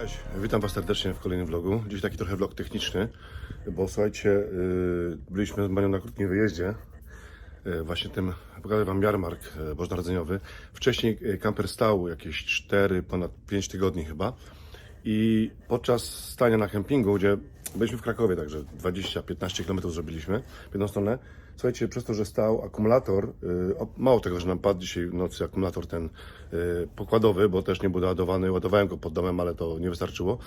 Cześć, witam Was serdecznie w kolejnym vlogu. Dziś taki trochę vlog techniczny, bo słuchajcie, yy, byliśmy z Manią na krótkim wyjeździe. Yy, Właśnie tym pokażę Wam jarmark yy, bożonarodzeniowy. Wcześniej kamper stał jakieś 4, ponad 5 tygodni chyba. I podczas stania na kempingu, gdzie byliśmy w Krakowie, także 20-15 km zrobiliśmy w jedną stronę. Słuchajcie, przez to, że stał akumulator, o, mało tego, że nam padł dzisiaj w nocy akumulator ten yy, pokładowy, bo też nie był doładowany, ładowałem go pod domem, ale to nie wystarczyło.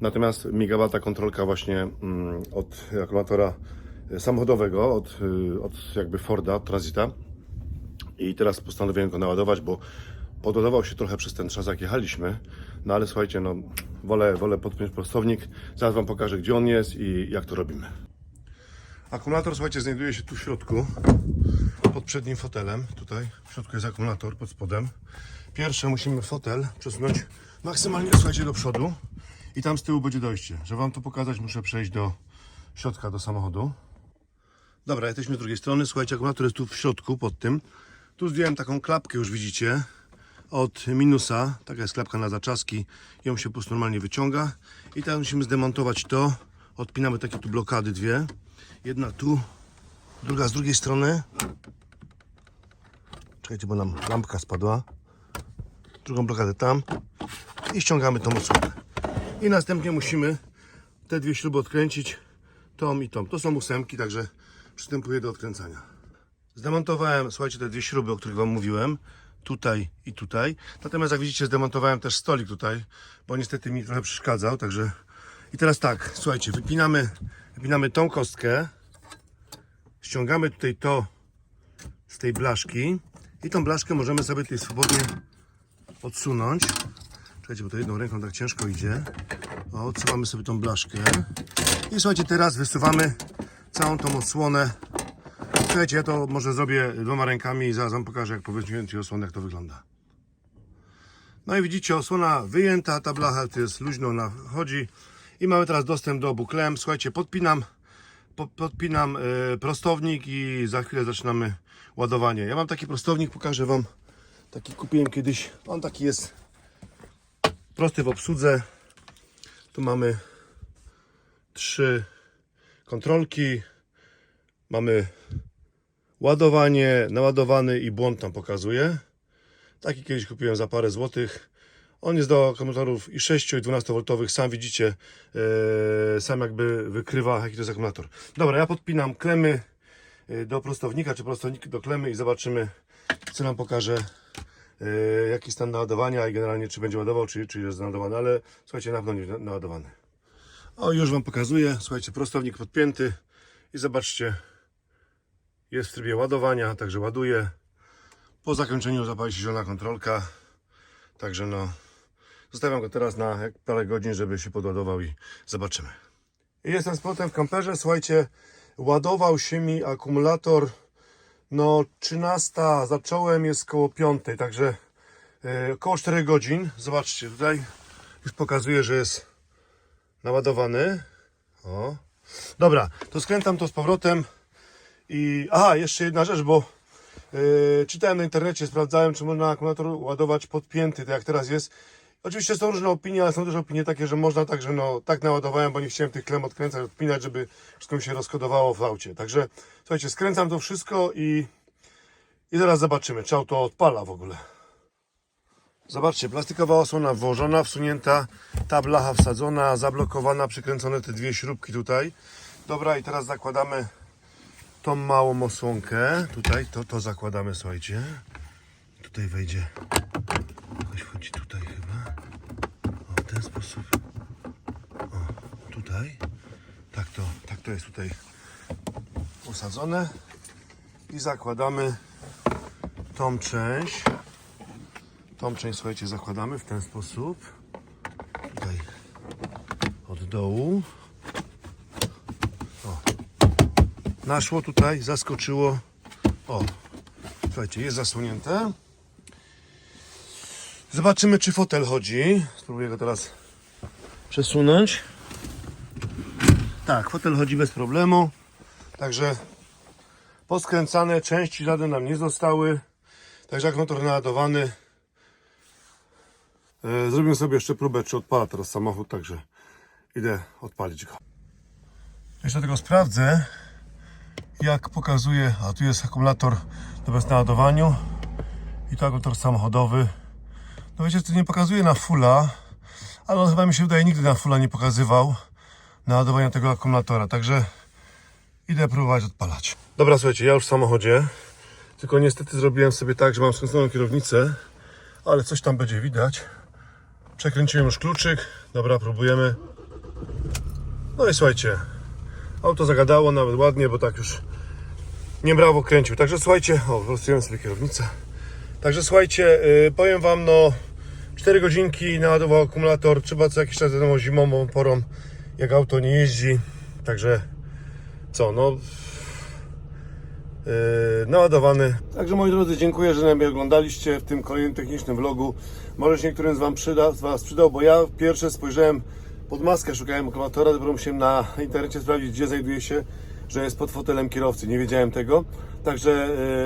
Natomiast migała ta kontrolka właśnie mm, od akumulatora yy, samochodowego, od, od jakby Forda, Transita. I teraz postanowiłem go naładować, bo podładował się trochę przez ten czas, jak jechaliśmy. No ale słuchajcie, no wolę, wolę podpiąć prostownik. Zaraz Wam pokażę, gdzie on jest i jak to robimy. Akumulator, słuchajcie, znajduje się tu w środku, pod przednim fotelem. Tutaj w środku jest akumulator, pod spodem. Pierwsze musimy fotel przesunąć maksymalnie, słuchajcie, do przodu. I tam z tyłu będzie dojście. Żeby Wam to pokazać, muszę przejść do środka, do samochodu. Dobra, jesteśmy z drugiej strony. Słuchajcie, akumulator jest tu w środku, pod tym. Tu zdjąłem taką klapkę, już widzicie, od minusa. Taka jest klapka na zaczaski. Ją się po prostu normalnie wyciąga. I teraz musimy zdemontować to. Odpinamy takie tu blokady dwie. Jedna tu, druga z drugiej strony. Czekajcie, bo nam lampka spadła. Drugą blokadę tam. I ściągamy tą odsłonę. I następnie musimy te dwie śruby odkręcić. Tą i tą. To są ósemki, także przystępuję do odkręcania. Zdemontowałem, słuchajcie, te dwie śruby, o których Wam mówiłem. Tutaj i tutaj. Natomiast jak widzicie, zdemontowałem też stolik tutaj, bo niestety mi trochę przeszkadzał, także... I teraz tak, słuchajcie, wypinamy, wypinamy tą kostkę. Ściągamy tutaj to z tej blaszki. I tą blaszkę możemy sobie tutaj swobodnie odsunąć. Czekajcie, bo to jedną ręką tak ciężko idzie. O, odsuwamy sobie tą blaszkę. I słuchajcie, teraz wysuwamy całą tą odsłonę Słuchajcie, ja to może zrobię dwoma rękami i zaraz wam pokażę, jak po jak to wygląda. No i widzicie, osłona wyjęta, ta blacha jest luźno, ona chodzi. I mamy teraz dostęp do obu klem. Słuchajcie, podpinam, po, podpinam e, prostownik i za chwilę zaczynamy ładowanie. Ja mam taki prostownik, pokażę wam. Taki kupiłem kiedyś. On taki jest prosty w obsłudze. Tu mamy trzy kontrolki. Mamy ładowanie, naładowany i błąd tam pokazuje. Taki kiedyś kupiłem za parę złotych. On jest do akumulatorów i 6 i 12 voltowych. Sam widzicie, e, sam jakby wykrywa jaki to jest akumulator. Dobra, ja podpinam klemy e, do prostownika, czy prostownik do klemy i zobaczymy, co nam pokaże, e, jaki stan naładowania i generalnie czy będzie ładował, czy, czy jest naładowany, ale słuchajcie, na pewno nie na- naładowany. O, już Wam pokazuję. Słuchajcie, prostownik podpięty i zobaczcie, jest w trybie ładowania, także ładuje. Po zakończeniu zapali się zielona kontrolka. Także no, zostawiam go teraz na parę godzin, żeby się podładował i zobaczymy. Jestem z powrotem w kamperze. Słuchajcie, ładował się mi akumulator. No, 13 zacząłem, jest koło 5, także e, około 4 godzin. Zobaczcie, tutaj już pokazuje, że jest naładowany. O. Dobra, to skręcam to z powrotem. I aha, jeszcze jedna rzecz, bo yy, czytałem na internecie, sprawdzałem, czy można akumulator ładować podpięty, tak jak teraz jest. Oczywiście są różne opinie, ale są też opinie takie, że można także no tak naładowałem, bo nie chciałem tych klem odkręcać, odpinać, żeby wszystko mi się rozkodowało w aucie. Także słuchajcie, skręcam to wszystko i, i zaraz zobaczymy, czy auto odpala w ogóle. Zobaczcie, plastikowa osłona włożona, wsunięta, ta blacha wsadzona, zablokowana, przykręcone te dwie śrubki tutaj. Dobra, i teraz zakładamy tą małą osłonkę. Tutaj to, to zakładamy, słuchajcie. Tutaj wejdzie. Jakoś wchodzi tutaj chyba. O, w ten sposób. O, tutaj. Tak to, tak to jest tutaj usadzone. I zakładamy tą część. Tą część, słuchajcie, zakładamy w ten sposób. Tutaj od dołu. Naszło tutaj, zaskoczyło. O, słuchajcie, jest zasłonięte. Zobaczymy, czy fotel chodzi. Spróbuję go teraz przesunąć. Tak, fotel chodzi bez problemu. Także poskręcane, części żadne nam nie zostały. Także jak motor naładowany. E, Zrobię sobie jeszcze próbę, czy odpala teraz samochód, także idę odpalić go. Jeszcze tylko sprawdzę, jak pokazuje, a tu jest akumulator do bez naładowaniu i to akumulator samochodowy. No wiecie, to nie pokazuje na fulla, ale on chyba mi się wydaje nigdy na fulla nie pokazywał naładowania tego akumulatora, także idę próbować odpalać. Dobra, słuchajcie, ja już w samochodzie, tylko niestety zrobiłem sobie tak, że mam skręconą kierownicę, ale coś tam będzie widać. Przekręciłem już kluczyk, dobra, próbujemy. No i słuchajcie, auto zagadało nawet ładnie, bo tak już nie brawo kręcił. Także słuchajcie, o, sobie kierownicę. Także słuchajcie, yy, powiem Wam, no 4 godzinki naładował akumulator, trzeba co jakiś czas, wiadomo, zimową porą, jak auto nie jeździ. Także co, no yy, naładowany. Także moi drodzy, dziękuję, że mnie oglądaliście w tym kolejnym technicznym vlogu. Może się niektórym z, wam przyda, z Was przydał, bo ja pierwsze spojrzałem pod maskę, szukałem akumulatora, dopiero musiałem na internecie sprawdzić, gdzie znajduje się, że jest pod fotelem kierowcy. Nie wiedziałem tego. Także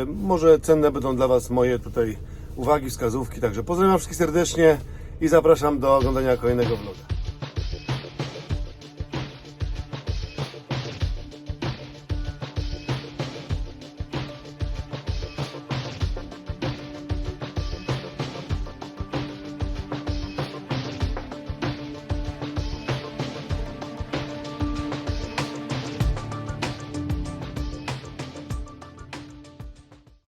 yy, może cenne będą dla Was moje tutaj uwagi, wskazówki. Także pozdrawiam wszystkich serdecznie i zapraszam do oglądania kolejnego vloga.